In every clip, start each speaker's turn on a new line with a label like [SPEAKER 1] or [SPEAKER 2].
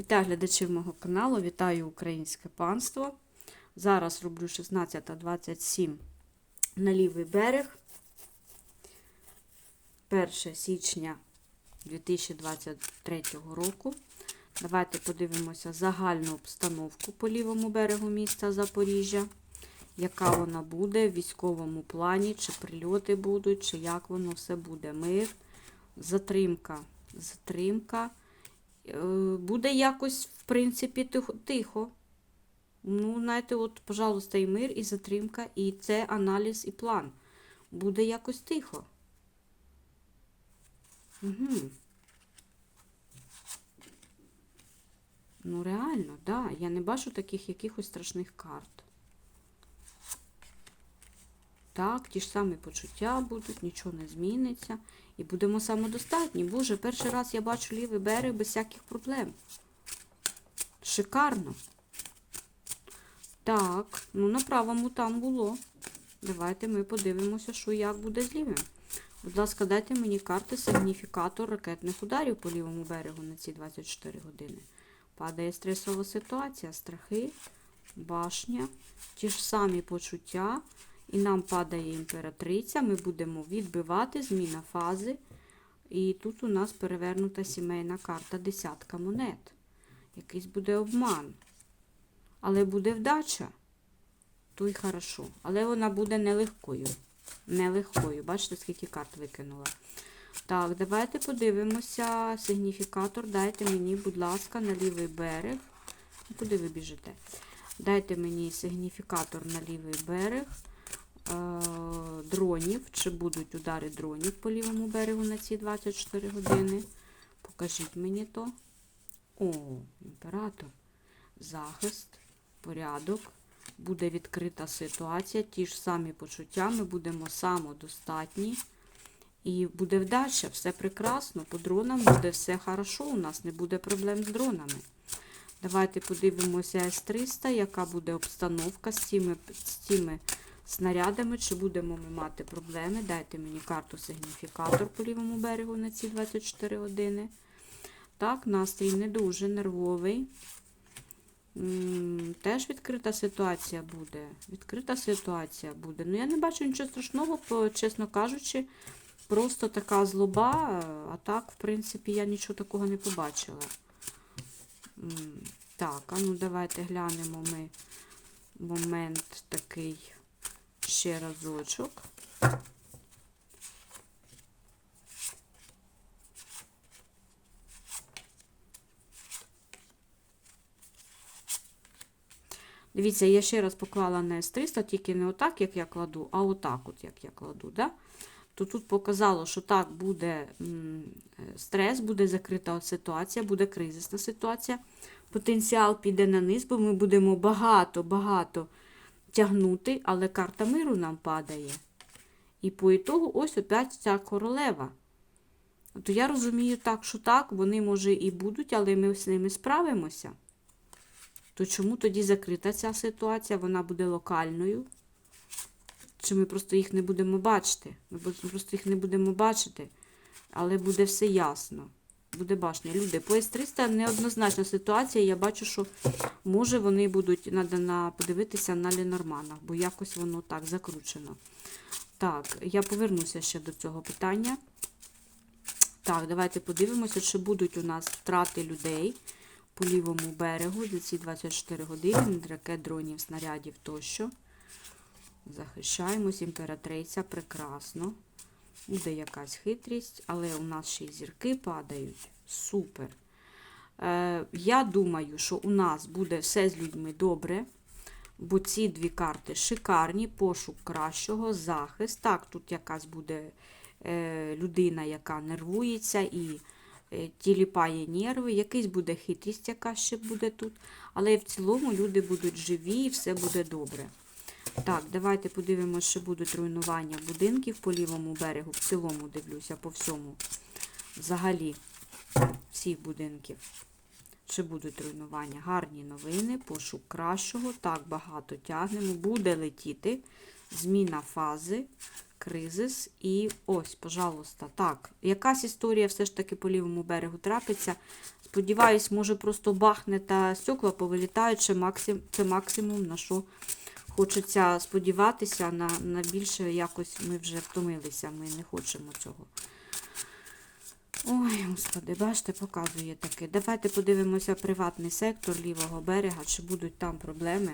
[SPEAKER 1] Вітаю глядачів мого каналу, вітаю українське панство. Зараз роблю 16.27 на лівий берег. 1 січня 2023 року. Давайте подивимося загальну обстановку по лівому берегу міста Запоріжжя. Яка вона буде в військовому плані, чи прильоти будуть, чи як воно все буде. Мир, затримка, затримка. Е, буде якось, в принципі, тихо. тихо. Ну, знаєте, от, пожалуйста, і мир, і затримка, і це аналіз і план. Буде якось тихо. Угу. Ну, реально, да. Я не бачу таких якихось страшних карт. Так, ті ж самі почуття будуть, нічого не зміниться. І будемо самодостатні. Боже, перший раз я бачу лівий берег без всяких проблем. Шикарно. Так, ну на правому там було. Давайте ми подивимося, що як буде з лівим. Будь ласка, дайте мені карти сигніфікатор ракетних ударів по лівому берегу на ці 24 години. Падає стресова ситуація, страхи, башня, ті ж самі почуття. І нам падає імператриця, ми будемо відбивати зміна фази. І тут у нас перевернута сімейна карта десятка монет. Якийсь буде обман. Але буде вдача. То й хорошо. Але вона буде нелегкою. Нелегкою. Бачите, скільки карт викинула. Так, давайте подивимося. Сигніфікатор. Дайте мені, будь ласка, на лівий берег. Куди ви біжите? Дайте мені сигніфікатор на лівий берег дронів, чи будуть удари дронів по лівому берегу на ці 24 години. Покажіть мені то. О, імператор. Захист, порядок. Буде відкрита ситуація, ті ж самі почуття, ми будемо самодостатні. І буде вдача, все прекрасно. По дронам буде все хорошо, у нас не буде проблем з дронами. Давайте подивимося С-300, яка буде обстановка з цими, з цими снарядами, чи будемо ми мати проблеми. Дайте мені карту сигніфікатор по лівому берегу на ці 24 години. Так, настрій не дуже нервовий. Теж відкрита ситуація буде. Відкрита ситуація буде. Ну, я не бачу нічого страшного, чесно кажучи, просто така злоба, а так, в принципі, я нічого такого не побачила. Так, а ну давайте глянемо ми момент такий ще разочок. Дивіться, я ще раз поклала на С300, тільки не отак, як я кладу, а отак, от як я кладу. Да? То тут показало, що так буде стрес, буде закрита ситуація, буде кризисна ситуація. Потенціал піде на низ, бо ми будемо багато-багато тягнути, але карта миру нам падає. І по ітогу ось опять ця королева. То я розумію так, що так, вони, може, і будуть, але ми з ними справимося. То чому тоді закрита ця ситуація? Вона буде локальною? Чи ми просто їх не будемо бачити? Ми просто їх не будемо бачити, але буде все ясно. Буде башня. Люди, по С-300 неоднозначна ситуація. Я бачу, що може вони будуть надо на, подивитися на Ленорманах, бо якось воно так закручено. Так, я повернуся ще до цього питання. Так, давайте подивимося, чи будуть у нас втрати людей по лівому берегу за ці 24 години, ракет, дронів, снарядів тощо. Захищаємось, імператриця, прекрасно. Буде якась хитрість, але у нас ще й зірки падають. Супер. Е, Я думаю, що у нас буде все з людьми добре, бо ці дві карти шикарні, пошук кращого, захист. Так, тут якась буде е, людина, яка нервується і е, тіліпає нерви. Якийсь буде хитрість, яка ще буде тут. Але в цілому люди будуть живі і все буде добре. Так, давайте подивимося, що будуть руйнування будинків по лівому берегу. В цілому дивлюся по всьому. Взагалі, всіх будинків. Чи будуть руйнування? Гарні новини, пошук кращого. Так, багато тягнемо. Буде летіти. Зміна фази. кризис. І ось, пожалуйста. Так, якась історія все ж таки по лівому берегу трапиться. Сподіваюсь, може просто бахне та стекла повилітають, це максимум, на що хочеться сподіватися, на, на більше якось ми вже втомилися, ми не хочемо цього. Ой, господи, бачите, показує таке. Давайте подивимося приватний сектор лівого берега, чи будуть там проблеми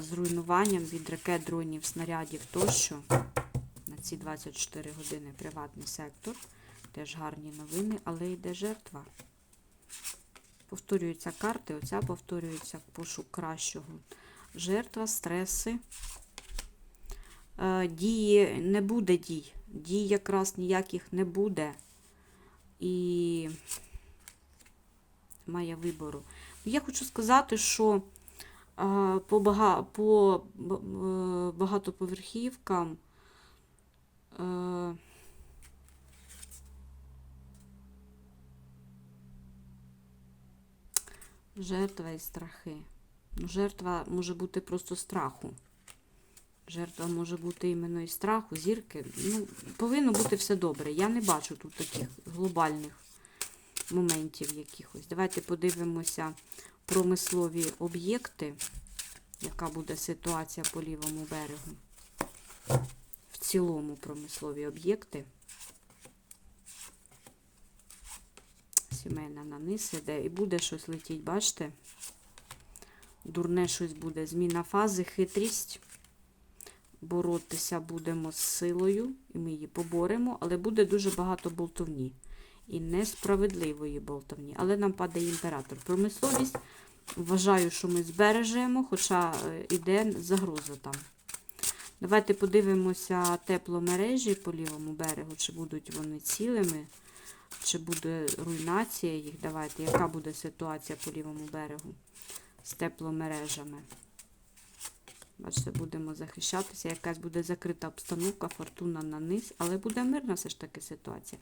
[SPEAKER 1] з руйнуванням від ракет, дронів, снарядів тощо. На ці 24 години приватний сектор. Теж гарні новини, але йде жертва. Повторюються карти, оця повторюється пошук кращого. Жертва, стреси. Е, Дії не буде дій. Дій якраз ніяких не буде. І має вибору. Я хочу сказати, що е, по, е, багатоповерхівкам жертва і страхи. Ну, жертва може бути просто страху. Жертва може бути іменно і страху, зірки. Ну, повинно бути все добре. Я не бачу тут таких глобальних моментів якихось. Давайте подивимося промислові об'єкти, яка буде ситуація по лівому берегу. В цілому промислові об'єкти. Сімейна на низ іде і буде щось летіть, бачите? Дурне щось буде. Зміна фази, хитрість боротися будемо з силою, і ми її поборемо, але буде дуже багато болтовні. І несправедливої болтовні. Але нам падає імператор. Промисловість вважаю, що ми збережемо, хоча е, іде загроза там. Давайте подивимося тепломережі по лівому берегу, чи будуть вони цілими, чи буде руйнація їх. Давайте, яка буде ситуація по лівому берегу з тепломережами. Бачите, будемо захищатися. Якась буде закрита обстановка, фортуна на низ, але буде мирна все ж таки ситуація.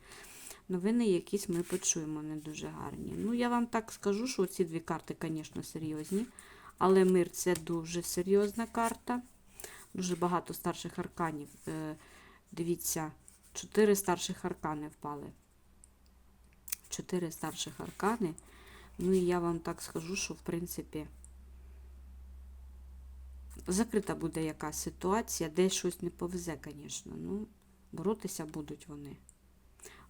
[SPEAKER 1] Новини якісь ми почуємо не дуже гарні. Ну, я вам так скажу, що ці дві карти, звісно, серйозні. Але мир це дуже серйозна карта. Дуже багато старших арканів. Е, Дивіться, чотири старших аркани впали. Чотири старших аркани. Ну і я вам так скажу, що в принципі закрита буде якась ситуація, десь щось не повезе, звісно. Ну, боротися будуть вони.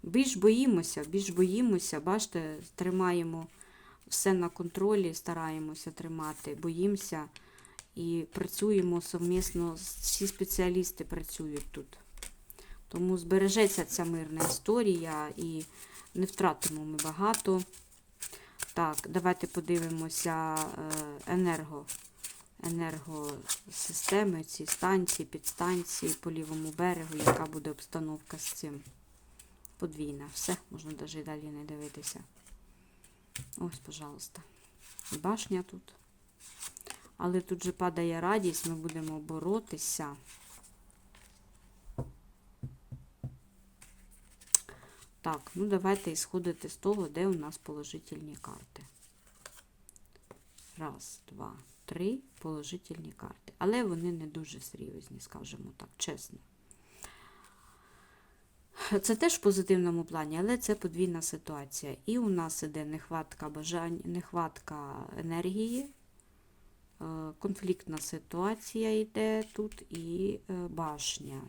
[SPEAKER 1] Більш боїмося, більш боїмося, бачите, тримаємо все на контролі, стараємося тримати, боїмося і працюємо совмісно, всі спеціалісти працюють тут. Тому збережеться ця мирна історія і не втратимо ми багато. Так, давайте подивимося е, енерго, енергосистеми, ці станції, підстанції по лівому берегу, яка буде обстановка з цим. Подвійна. Все, можна навіть далі не дивитися. Ось, пожалуйста. Башня тут. Але тут же падає радість, ми будемо боротися. Так, ну давайте ісходити з того, де у нас положительні карти. Раз, два, три положительні карти. Але вони не дуже серйозні, скажімо так, чесно. Це теж в позитивному плані, але це подвійна ситуація. І у нас іде нехватка бажань, нехватка енергії, е, конфліктна ситуація йде тут і е, башня.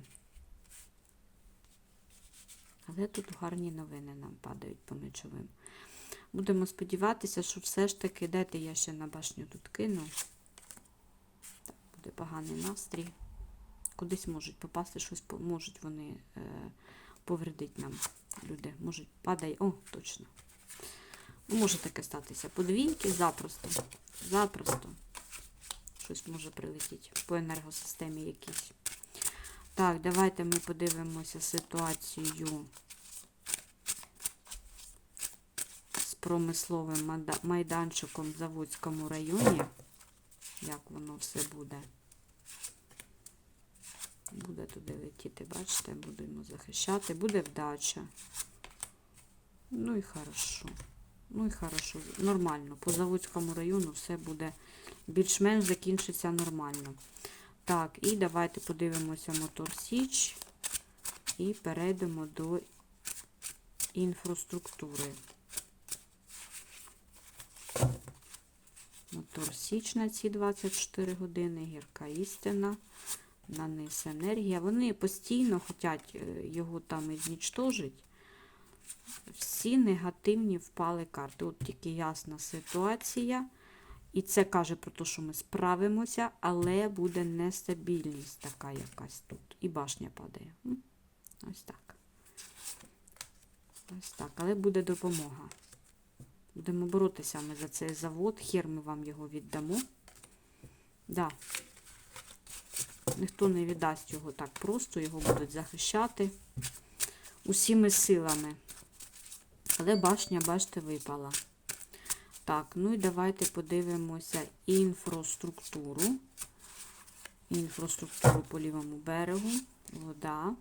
[SPEAKER 1] Але тут гарні новини нам падають по мечовим. Будемо сподіватися, що все ж таки, дайте я ще на башню тут кину. Так, буде поганий настрій. Кудись можуть попасти, щось можуть вони е, повредити нам. Люди можуть падає. О, точно. Може таке статися. Подвійки запросто. Запросто. Щось може прилетіти по енергосистемі якійсь. Так, давайте ми подивимося ситуацію з промисловим майданчиком в Заводському районі. Як воно все буде. Буде туди летіти, бачите, будемо захищати. Буде вдача. Ну і хорошо. Ну і хорошо. Нормально. По Заводському району все буде більш-менш закінчиться нормально. Так, і давайте подивимося мотор Січ і перейдемо до інфраструктури. Мотор Січ на ці 24 години, гірка істина, наниз енергія. Вони постійно хочуть е, його там і знічтожити. Всі негативні впали карти. От тільки ясна ситуація. І це каже про те, що ми справимося, але буде нестабільність така якась тут. І башня падає. Ось так. Ось так. Але буде допомога. Будемо боротися ми за цей завод. Хер ми вам його віддамо. Да. Ніхто не віддасть його так просто, його будуть захищати усіми силами. Але башня, бачите, випала. Так, ну і давайте подивимося інфраструктуру. Інфраструктуру по лівому берегу, вода,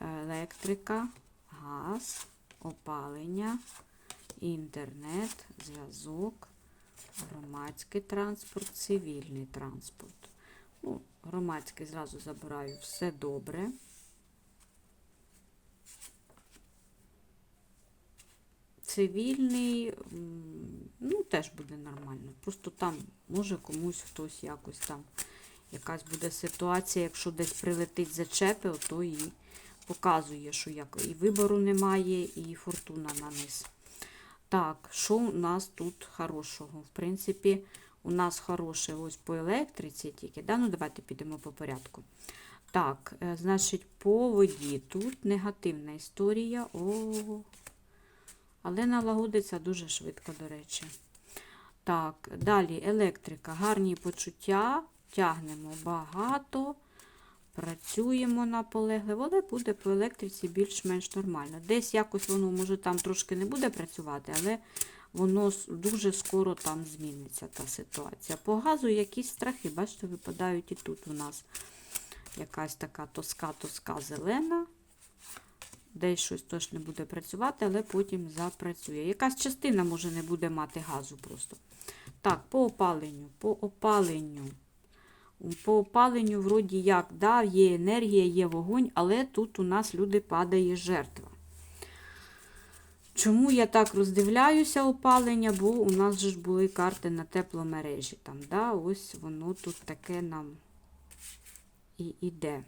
[SPEAKER 1] електрика, газ, опалення, інтернет, зв'язок, громадський транспорт, цивільний транспорт. Ну, громадський зразу забираю все добре. Цивільний, ну, теж буде нормально. Просто там може комусь хтось якось там якась буде ситуація, якщо десь прилетить зачепи, то і показує, що як і вибору немає, і фортуна на низ. Так, що у нас тут хорошого? В принципі, у нас хороше ось по електриці тільки. Да? Ну, давайте підемо по порядку. Так, е, значить, по воді тут негативна історія. О, але налагодиться дуже швидко, до речі. Так, далі електрика. Гарні почуття. Тягнемо багато. Працюємо наполегливо, але буде по електриці більш-менш нормально. Десь якось воно, може, там трошки не буде працювати, але воно дуже скоро там зміниться та ситуація. По газу якісь страхи, бачите, випадають і тут у нас якась така тоска-тоска зелена. Десь щось теж не буде працювати, але потім запрацює. Якась частина може не буде мати газу просто. Так, по опаленню. По опаленню. По опаленню, вроді як, да, є енергія, є вогонь, але тут у нас люди падає жертва. Чому я так роздивляюся опалення? Бо у нас же ж були карти на тепломережі. Там, да, Ось воно тут таке нам і іде.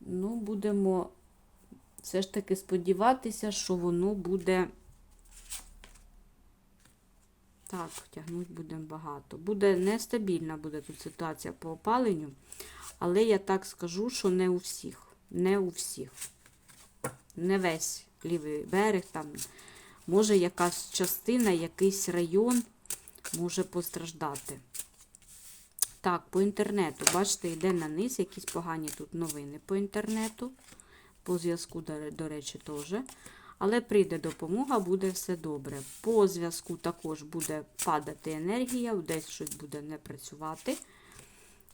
[SPEAKER 1] Ну, будемо все ж таки сподіватися, що воно буде. Так, тягнуть будемо багато. Буде нестабільна буде тут ситуація по опаленню, але я так скажу, що не у всіх. Не у всіх. Не весь лівий берег, там може якась частина, якийсь район може постраждати. Так, по інтернету, бачите, йде на низ, якісь погані тут новини по інтернету. По зв'язку, до, речі, теж. Але прийде допомога, буде все добре. По зв'язку також буде падати енергія, десь щось буде не працювати.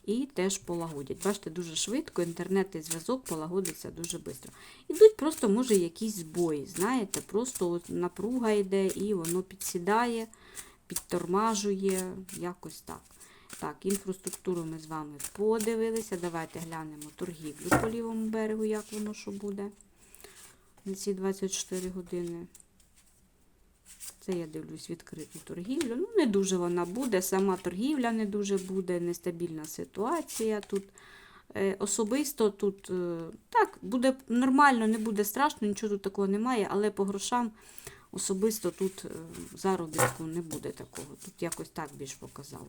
[SPEAKER 1] І теж полагодять. Бачите, дуже швидко, інтернет і зв'язок полагодиться дуже швидко. Ідуть просто, може, якісь збої. Знаєте, просто от напруга йде і воно підсідає, підтормажує, якось так. Так, інфраструктуру ми з вами подивилися. Давайте глянемо торгівлю по лівому берегу, як воно що буде на ці 24 години. Це я дивлюсь відкриту торгівлю. Ну, не дуже вона буде, сама торгівля не дуже буде, нестабільна ситуація тут. Е, Особисто тут е, так, буде нормально, не буде страшно, нічого тут такого немає, але по грошам особисто тут е, заробітку не буде такого. Тут якось так більш показало.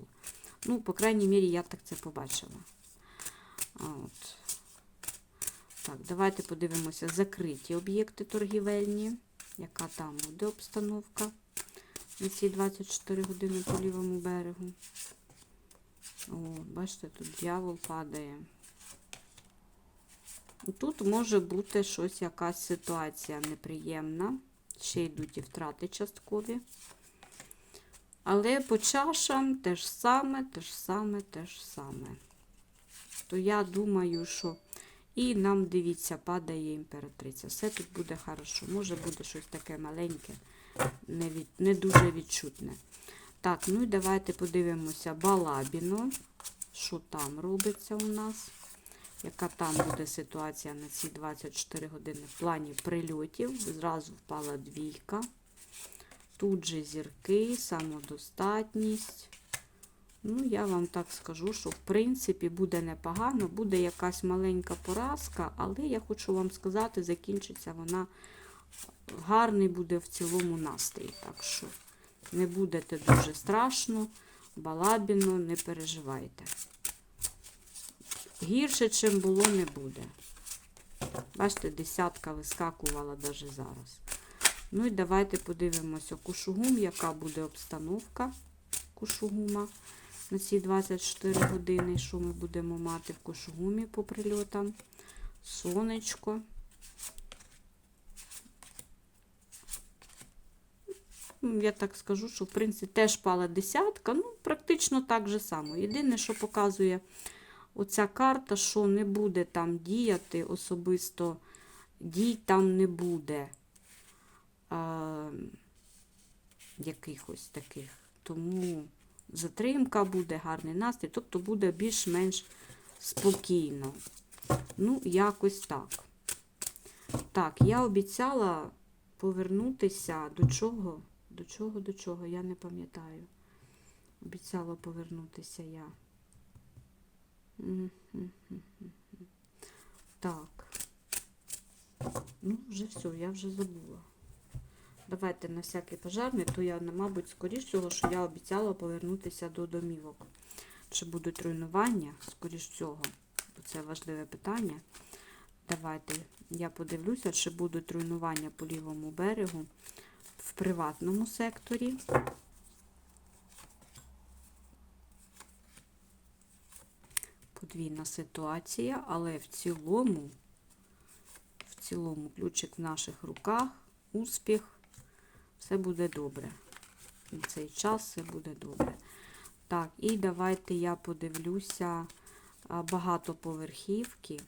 [SPEAKER 1] Ну, по крайній мірі, я так це побачила. От. Так, давайте подивимося закриті об'єкти торгівельні. Яка там буде обстановка на ці 24 години по лівому берегу. О, бачите, тут дьявол падає. Тут може бути щось, якась ситуація неприємна. Ще йдуть і втрати часткові. Але по чашам те ж саме, те ж саме, те ж саме. То я думаю, що і нам, дивіться, падає імператриця. Все тут буде хорошо. Може буде щось таке маленьке, не, від, не дуже відчутне. Так, ну і давайте подивимося Балабіно. що там робиться у нас, яка там буде ситуація на ці 24 години в плані прильотів. Зразу впала двійка. Тут же зірки, самодостатність. Ну, я вам так скажу, що в принципі буде непогано, буде якась маленька поразка, але я хочу вам сказати, закінчиться вона гарний буде в цілому настрій. Так що не будете дуже страшно, балабіно, не переживайте. Гірше, чим було, не буде. Бачите, десятка вискакувала навіть зараз. Ну і давайте подивимося кушугум, яка буде обстановка кушугума на ці 24 години, що ми будемо мати в кушугумі по прильотам. Сонечко. Ну, Я так скажу, що в принципі теж пала десятка, ну, практично так же само. Єдине, що показує оця карта, що не буде там діяти, особисто дій там не буде а, якихось таких. Тому затримка буде, гарний настрій, тобто буде більш-менш спокійно. Ну, якось так. Так, я обіцяла повернутися до чого? До чого, до чого, я не пам'ятаю. Обіцяла повернутися я. Так. Ну, вже все, я вже забула. Давайте на всякий пожарний, то я, мабуть, скоріш всього, що я обіцяла повернутися до домівок. Чи будуть руйнування, скоріш всього, бо це важливе питання. Давайте я подивлюся, чи будуть руйнування по лівому берегу в приватному секторі. Подвійна ситуація, але в цілому, в цілому, ключик в наших руках, успіх, все буде добре. На цей час все буде добре. Так, і давайте я подивлюся багатоповерхівки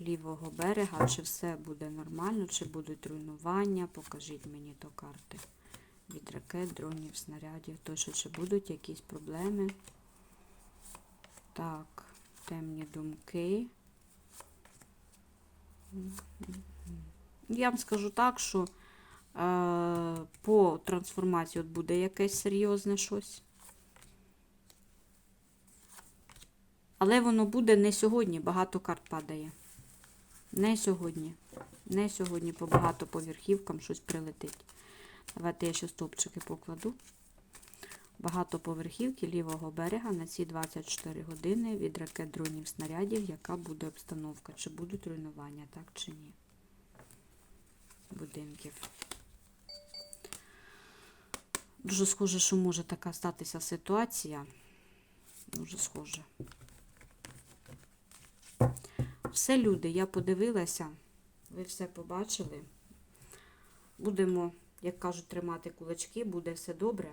[SPEAKER 1] лівого берега, чи все буде нормально, чи будуть руйнування. Покажіть мені то карти від ракет, дронів, снарядів. Точно, чи будуть якісь проблеми. Так, темні думки. Я вам скажу так, що по трансформації от буде якесь серйозне щось. Але воно буде не сьогодні, багато карт падає. Не сьогодні. Не сьогодні по багатоповерхівкам щось прилетить. Давайте я ще стовпчики покладу. Багатоповерхівки лівого берега на ці 24 години від ракет дронів снарядів, яка буде обстановка. Чи будуть руйнування, так чи ні? Будинків. Дуже схоже, що може така статися ситуація. Дуже схоже. Все, люди, я подивилася, ви все побачили. Будемо, як кажуть, тримати кулачки, буде все добре.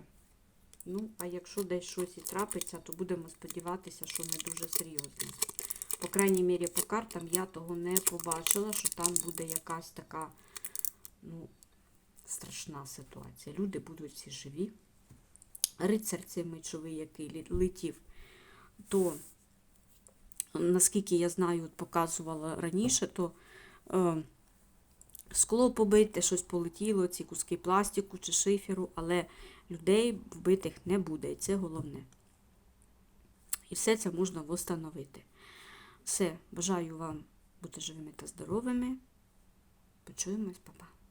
[SPEAKER 1] Ну, а якщо десь щось і трапиться, то будемо сподіватися, що не дуже серйозно. По крайній мірі, по картам я того не побачила, що там буде якась така, ну, страшна ситуація. Люди будуть всі живі. Рицар цей мечовий, який летів, то наскільки я знаю, показувала раніше, то е, скло побите, щось полетіло, ці куски пластику чи шиферу, але людей вбитих не буде, і це головне. І все це можна встановити. Все, бажаю вам бути живими та здоровими. Почуємось, па-па.